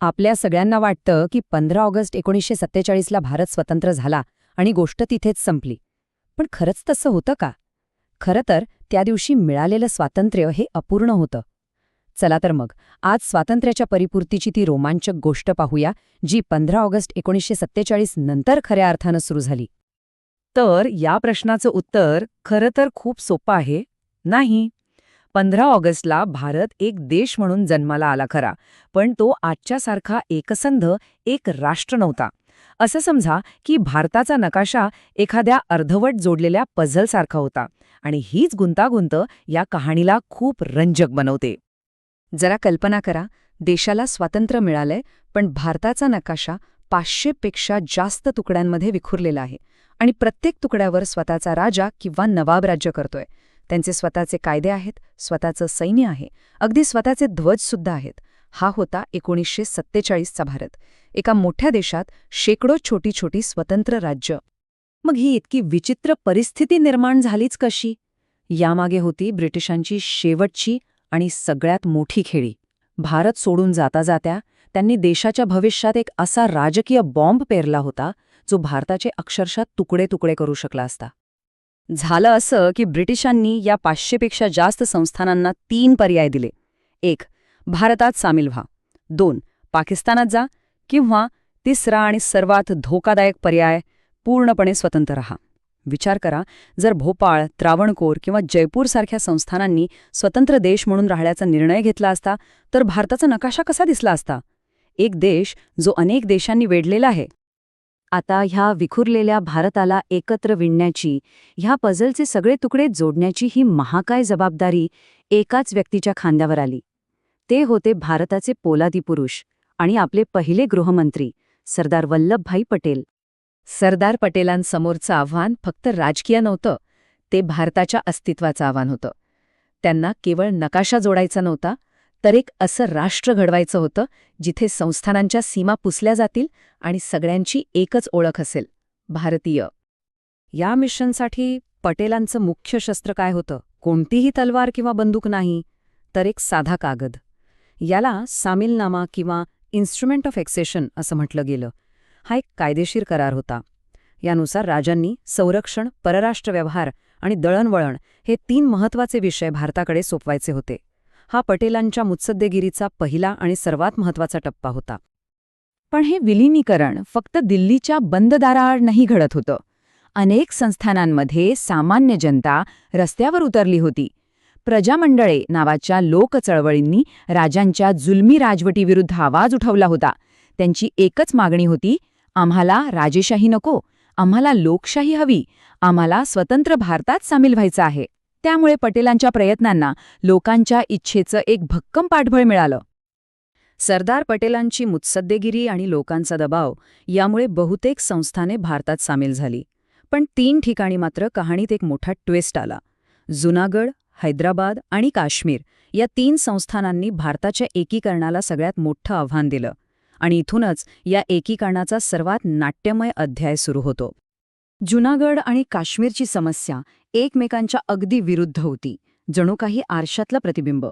आपल्या सगळ्यांना वाटतं की पंधरा ऑगस्ट एकोणीसशे सत्तेचाळीसला भारत स्वतंत्र झाला आणि गोष्ट तिथेच संपली. पण खरंच तसं होतं का? खरं तर त्या दिवशी मिळालेलं स्वातंत्र्य हे अपूर्ण होतं. चला तर मग आज स्वातंत्र्याच्या परिपूर्तीची ती रोमांचक गोष्ट पाहूया जी पंधरा ऑगस्ट एकोणीसशे सत्तेचाळीस नंतर खऱ्या अर्थानं सुरू झाली. तर या प्रश्नाचं उत्तर खरं तर खूप सोपं आहे नाही? पंधरा ऑगस्टला भारत एक देश म्हणून जन्माला आला खरा पण तो आजच्यासारखा एकसंध एक राष्ट्र नव्हता. असं समजा की भारताचा नकाशा एखाद्या अर्धवट जोडलेल्या पझलसारखा होता आणि हीच गुंतागुंत या कहाणीला खूप रंजक बनवते. जरा कल्पना करा देशाला स्वातंत्र्य मिळालंय पण भारताचा नकाशा पाचशेपेक्षा जास्त तुकड्यांमध्ये विखुरलेला आहे आणि प्रत्येक तुकड्यावर स्वतःचा राजा किंवा नवाब राज्य करतोय. त्यांचे स्वतःचे कायदे आहेत स्वतःचं सैन्य आहे. अगदी स्वतःचे ध्वजसुद्धा आहेत. हा होता एकोणीसशे सत्तेचाळीसचा भारत. एका मोठ्या देशात शेकडो छोटी छोटी स्वतंत्र राज्य. मग ही इतकी विचित्र परिस्थिती निर्माण झालीच कशी? यामागे होती ब्रिटिशांची शेवटची आणि सगळ्यात मोठी खेळी. भारत सोडून जाता जात्या त्यांनी देशाच्या भविष्यात एक असा राजकीय बॉम्ब पेरला होता जो भारताचे अक्षरशः तुकडे तुकडे करू शकला असता. झालं असं की ब्रिटिशांनी या पाचशेपेक्षा जास्त संस्थानांना तीन पर्याय दिले. एक भारतात सामील व्हा. दोन पाकिस्तानात जा किंवा तिसरा आणि सर्वात धोकादायक पर्याय पूर्णपणे स्वतंत्र रहा. विचार करा जर भोपाळ त्रावणकोर किंवा जयपूरसारख्या संस्थानांनी स्वतंत्र देश म्हणून राहण्याचा निर्णय घेतला असता तर भारताचा नकाशा कसा दिसला असता? एक देश जो अनेक देशांनी वेढलेला आहे. आता ह्या विखुरलेल्या भारताला एकत्र विणण्याची ह्या पझलचे सगळे तुकडे जोडण्याची ही महाकाय जबाबदारी एकाच व्यक्तीच्या खांद्यावर आली. ते होते भारताचे पोलादी पुरुष आणि आपले पहिले गृहमंत्री सरदार वल्लभभाई पटेल. सरदार पटेलांसमोरचं आव्हान फक्त राजकीय नव्हतं ते भारताच्या अस्तित्वाचं आव्हान होतं. त्यांना केवळ नकाशा जोडायचा नव्हता तर एक असं राष्ट्र घडवायचं होतं जिथे संस्थानांच्या सीमा पुसल्या जातील आणि सगळ्यांची एकच ओळख असेल भारतीय. या मिशनसाठी पटेलांचं मुख्य शस्त्र काय होतं? कोणतीही तलवार किंवा बंदूक नाही तर एक साधा कागद. याला सामीलनामा किंवा इन्स्ट्रुमेंट ऑफ एक्सेशन असं म्हटलं गेलं. हा एक कायदेशीर करार होता. यानुसार राजांनी संरक्षण परराष्ट्र व्यवहार आणि दळणवळण हे तीन महत्त्वाचे विषय भारताकडे सोपवायचे होते. हा पटेलांच्या मुत्सद्देगिरीचा पहिला आणि सर्वात महत्त्वाचा टप्पा होता. पण हे विलिनीकरण फक्त दिल्लीच्या बंद दाराआड नाही घडत होतं. अनेक संस्थानांमध्ये सामान्य जनता रस्त्यावर उतरली होती. प्रजामंडळे नावाच्या लोकचळवळींनी राजांच्या जुलमी राजवटीविरुद्ध आवाज उठवला होता. त्यांची एकच मागणी होती आम्हाला राजेशाही नको आम्हाला लोकशाही हवी आम्हाला स्वतंत्र भारतात सामील व्हायचं आहे. त्यामुळे पटेलांच्या प्रयत्नांना लोकांच्या इच्छेचं एक भक्कम पाठबळ मिळालं. सरदार पटेलांची मुत्सद्देगिरी आणि लोकांचा दबाव यामुळे बहुतेक संस्थाने भारतात सामील झाली. पण तीन ठिकाणी मात्र कहाणीत एक मोठा ट्विस्ट आला. जुनागड हैदराबाद आणि काश्मीर या तीन संस्थानांनी भारताच्या एकीकरणाला सगळ्यात मोठं आव्हान दिलं. आणि इथूनच या एकीकरणाचा सर्वात नाट्यमय अध्याय सुरू होतो. जुनागड आणि काश्मीरची समस्या एकमेकांच्या अगदी विरुद्ध होती जणू काही आरशातलं प्रतिबिंब.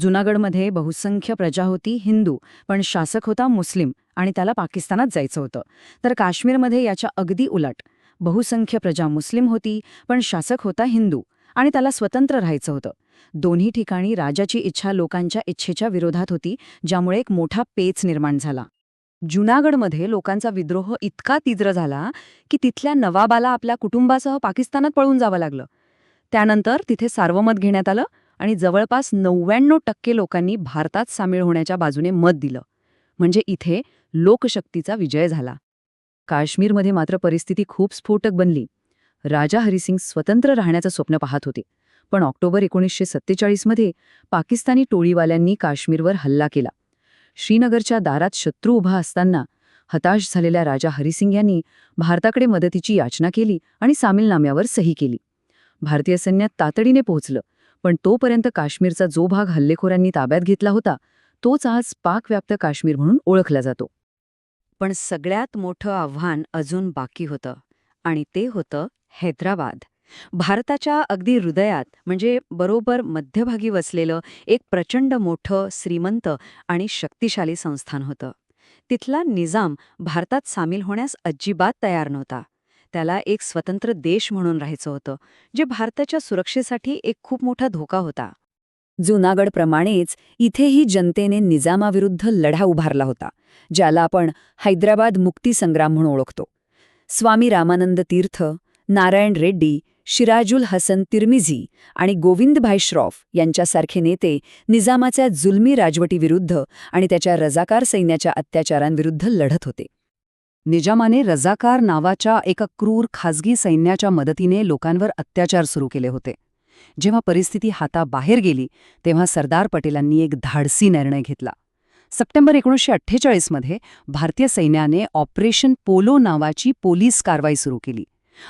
जुनागडमध्ये बहुसंख्य प्रजा होती हिंदू पण शासक होता मुस्लिम आणि त्याला पाकिस्तानात जायचं होतं. तर काश्मीरमध्ये याच्या अगदी उलट बहुसंख्य प्रजा मुस्लिम होती पण शासक होता हिंदू आणि त्याला स्वतंत्र राहायचं होतं. दोन्ही ठिकाणी राजाची इच्छा लोकांच्या इच्छेच्या विरोधात होती ज्यामुळे एक मोठा पेच निर्माण झाला. जुनागडमध्ये लोकांचा विद्रोह इतका तीव्र झाला की तिथल्या नवाबाला आपल्या कुटुंबासह पाकिस्तानात पळून जावं लागलं. त्यानंतर तिथे सार्वमत घेण्यात आलं आणि जवळपास नव्याण्णव टक्के लोकांनी भारतात सामील होण्याच्या बाजूने मत दिलं. म्हणजे इथे लोकशक्तीचा विजय झाला. काश्मीरमध्ये मात्र परिस्थिती खूप स्फोटक बनली. राजा हरिसिंग स्वतंत्र राहण्याचं स्वप्न पाहत होते. पण ऑक्टोबर एकोणीसशे सत्तेचाळीसमध्ये पाकिस्तानी टोळीवाल्यांनी काश्मीरवर हल्ला केला. श्रीनगरच्या दारात शत्रू उभा असताना हताश झालेल्या राजा हरिसिंग यांनी भारताकडे मदतीची याचना केली आणि सामीलनाम्यावर सही केली. भारतीय सैन्यात तातडीने पोहोचलं पण तोपर्यंत काश्मीरचा जो भाग हल्लेखोरांनी ताब्यात घेतला होता तोच आज पाकव्याप्त काश्मीर म्हणून ओळखला जातो. पण सगळ्यात मोठं आव्हान अजून बाकी होतं आणि ते होतं हैदराबाद. भारताच्या अगदी हृदयात म्हणजे बरोबर मध्यभागी वसलेलं एक प्रचंड मोठं श्रीमंत आणि शक्तिशाली संस्थान होतं. तिथला निजाम भारतात सामील होण्यास अजिबात तयार नव्हता. त्याला एक स्वतंत्र देश म्हणून राहायचं होतं जे भारताच्या सुरक्षेसाठी एक खूप मोठा धोका होता. जुनागडप्रमाणेच इथेही जनतेने निजामाविरुद्ध लढा उभारला होता ज्याला आपण हैदराबाद मुक्ती संग्राम म्हणून ओळखतो. स्वामी रामानंद तीर्थ नारायण रेड्डी शिराजुल हसन तिरमिझी आणि गोविंदभाई श्रॉफ यांच्यासारखे नेते निजामाच्या जुलमी राजवटीविरुद्ध आणि त्याच्या रजाकार सैन्याच्या अत्याचारांविरुद्ध लढत होते. निजामाने रजाकार नावाच्या एका क्रूर खाजगी सैन्याच्या मदतीने लोकांवर अत्याचार सुरू केले होते. जेव्हा परिस्थिती हाताबाहेर गेली तेव्हा सरदार पटेलांनी एक धाडसी निर्णय घेतला. सप्टेंबर एकोणीसशे अठ्ठेचाळीसमध्ये भारतीय सैन्याने ऑपरेशन पोलो नावाची पोलीस कारवाई सुरू केली.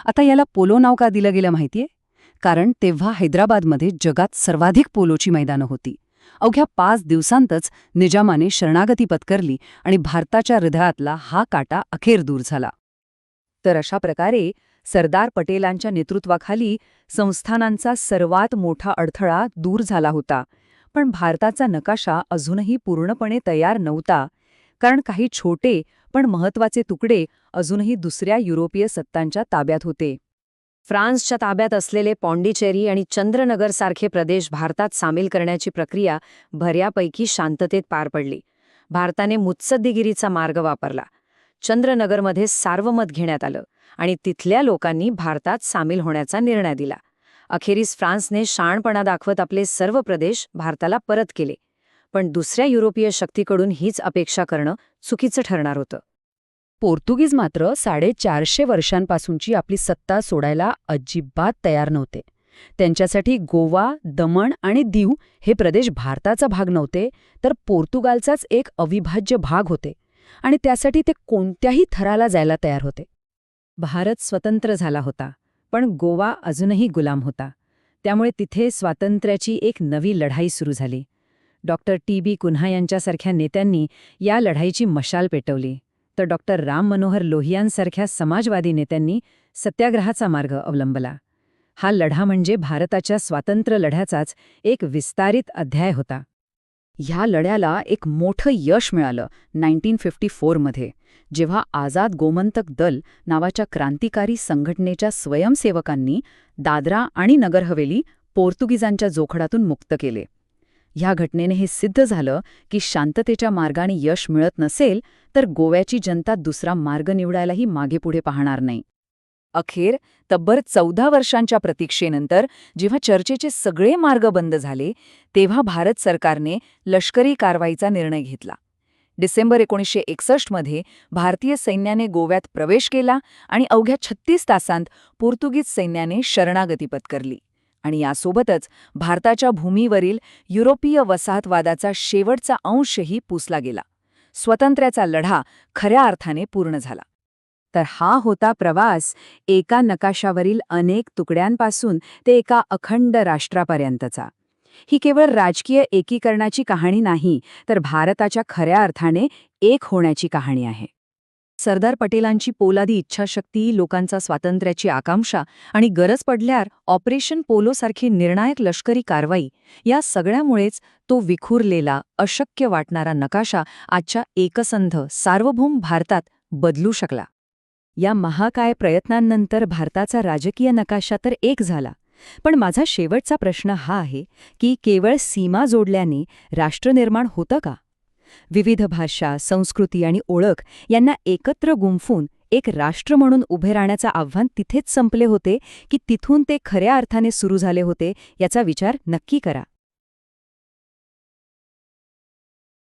आता याला पोलो नाव का दिलं गेलं माहितीये? कारण तेव्हा हैदराबादमध्ये जगात सर्वाधिक पोलोची मैदानं होती. अवघ्या पाच दिवसांतच निजामाने शरणागती पत्करली आणि भारताच्या हृदयातला हा काटा अखेर दूर झाला. तर अशा प्रकारे सरदार पटेलांच्या नेतृत्वाखाली संस्थानांचा सर्वात मोठा अडथळा दूर झाला होता. पण भारताचा नकाशा अजूनही पूर्णपणे तयार नव्हता कारण काही छोटे पण महत्त्वाचे तुकडे अजूनही दुसऱ्या युरोपीय सत्तांच्या ताब्यात होते. फ्रान्सच्या ताब्यात असलेले पॉंडिचेरी आणि चंद्रनगरसारखे प्रदेश भारतात सामील करण्याची प्रक्रिया भऱ्यापैकी शांततेत पार पडली. भारताने मुत्सद्दीगिरीचा मार्ग वापरला. चंद्रनगरमध्ये सार्वमत घेण्यात आलं आणि तिथल्या लोकांनी भारतात सामील होण्याचा निर्णय दिला. अखेरीस फ्रान्सने शाणपणा दाखवत आपले सर्व प्रदेश भारताला परत केले. पण दुसऱ्या युरोपीय शक्तीकडून हीच अपेक्षा करणं चुकीचं ठरणार होतं. पोर्तुगीज मात्र साडेचारशे वर्षांपासूनची आपली सत्ता सोडायला अजिबात तयार नव्हते. त्यांच्यासाठी गोवा दमण आणि दीव हे प्रदेश भारताचा भाग नव्हते तर पोर्तुगालचाच एक अविभाज्य भाग होते आणि त्यासाठी ते कोणत्याही थराला जायला तयार होते. भारत स्वतंत्र झाला होता पण गोवा अजूनही गुलाम होता. त्यामुळे तिथे स्वातंत्र्याची एक नवी लढाई सुरू झाली. Doctor T. बी. कुन्हा यांच्यासारख्या नेत्यांनी या लढाईची मशाल पेटवली. तर डॉक्टर राम मनोहर लोहियांसारख्या समाजवादी नेत्यांनी सत्याग्रहाचा मार्ग अवलंबला. हा लढा म्हणजे भारताच्या स्वातंत्र्य लढ्याचाच एक विस्तारित अध्याय होता. ह्या लढ्याला एक मोठं यश मिळालं नाईन्टीन फिफ्टी फोरमध्ये जेव्हा आझाद गोमंतक दल नावाच्या क्रांतिकारी संघटनेच्या स्वयंसेवकांनी दादरा आणि नगर हवेली पोर्तुगीजांच्या जोखडातून मुक्त केले. ह्या घटनेने हे सिद्ध झालं की शांततेच्या मार्गाने यश मिळत नसेल तर गोव्याची जनता दुसरा मार्ग निवडायलाही मागेपुढे पाहणार नाही. अखेर तब्बर चौदा वर्षांच्या प्रतीक्षेनंतर जेव्हा चर्चेचे सगळे मार्ग बंद झाले तेव्हा भारत सरकारने लष्करी कारवाईचा निर्णय घेतला. डिसेंबर एकोणीसशे एकसष्टमध्ये भारतीय सैन्याने गोव्यात प्रवेश केला आणि अवघ्या छत्तीस तासांत पोर्तुगीज सैन्याने शरणागती पत्करली. आणि यासोबतच भारताच्या भूमीवरील युरोपीय वसाहतवादाचा शेवटचा अंशही पुसला गेला. स्वतंत्र्याचा लढा खऱ्या अर्थाने पूर्ण झाला. तर हा होता प्रवास एका नकाशावरील अनेक तुकड्यांपासून ते एका अखंड राष्ट्रापर्यंतचा. ही केवळ राजकीय एकीकरणाची कहाणी नाही तर भारताच्या खऱ्या अर्थाने एक होण्याची कहाणी आहे. सरदार पटेलांची पोलादी इच्छाशक्ती लोकांचा स्वातंत्र्याची आकांक्षा आणि गरज पडल्यावर ऑपरेशन पोलोसारखी निर्णायक लष्करी कारवाई या सगळ्यामुळेच तो विखुरलेला अशक्य वाटणारा नकाशा आजच्या एकसंध सार्वभौम भारतात बदलू शकला. या महाकाय प्रयत्नांनंतर भारताचा राजकीय नकाशा तर एक झाला पण माझा शेवटचा प्रश्न हा आहे की केवळ सीमा जोडल्याने राष्ट्रनिर्माण होतं का? विविध भाषा संस्कृती आणि ओळख यांना एकत्र गुंफून एक राष्ट्र म्हणून उभे राहण्याचं आव्हान तिथेच संपले होते की तिथून ते खऱ्या अर्थाने सुरू झाले होते याचा विचार नक्की करा.